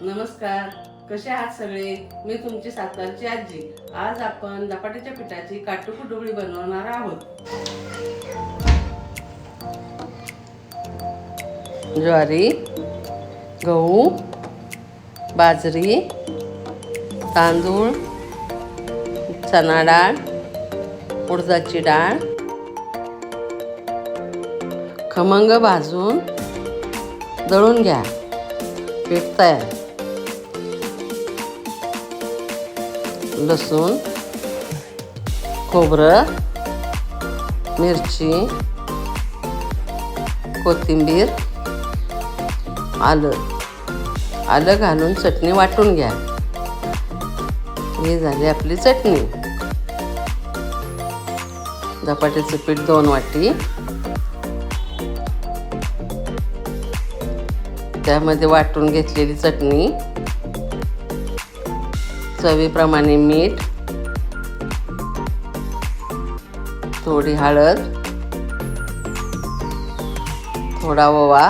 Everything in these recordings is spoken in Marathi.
नमस्कार. कसे आहात सगळे? मी तुमची सातारची आजी. आज आपण धपाट्याच्या पिठाची काटुकू डोबळी बनवणार आहोत. ज्वारी गहू बाजरी तांदूळ चणा डाळ उडदाची डाळ खमंग भाजून दळून घ्या. पीठ तयार. लसूण खोबरं मिरची कोथिंबीर आलं. आलं घालून चटणी वाटून घ्या. ही झाली आपली चटणी. धपाट्याचं पीठ दोन वाटी. त्यामध्ये वाटून घेतलेली चटणी. चवीप्रमाणे मीठ थोडी हळद थोडा ओवा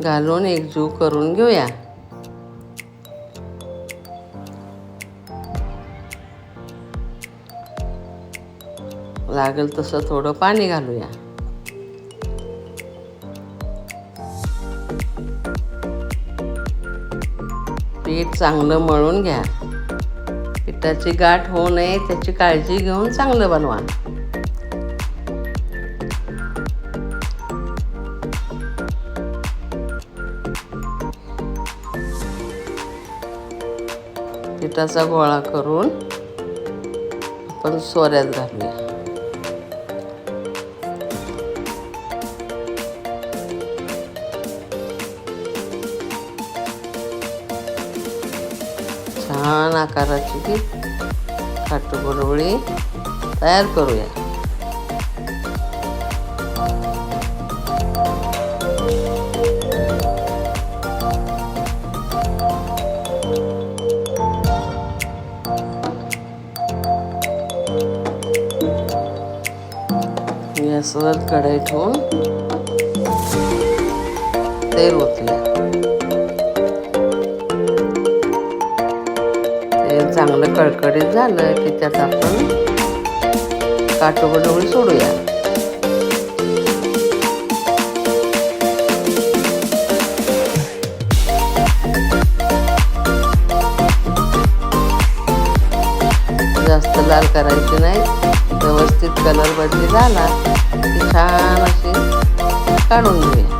घालून एकजीव करून घेऊया. लागेल तसं थोडं पाणी घालूया. पीठ चांगलं मळून घ्या. पिठाची गाठ होऊ नये त्याची काळजी घेऊन चांगलं बनवा. पिठाचा गोळा करून आपण सोऱ्यात घालूया. छान आकाराची ती काटूबरोळी तयार करूया. कढई तेल ओतूया चांगलं कडकडीत झालं की त्यात आपण काटोबडोळी सोडूया. जास्त लाल करायची नाही. व्यवस्थित कलर बदली झाला की छान असे काढून घेऊया.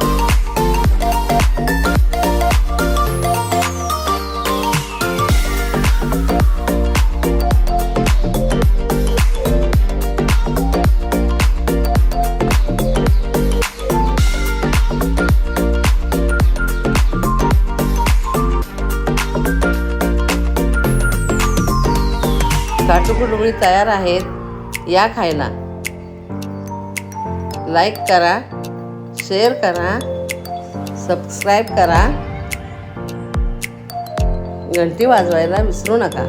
काटुकुटुबळी तयार आहेत. या खायला. लाईक करा शेअर करा सबस्क्राईब करा. घंटी वाजवायला विसरू नका.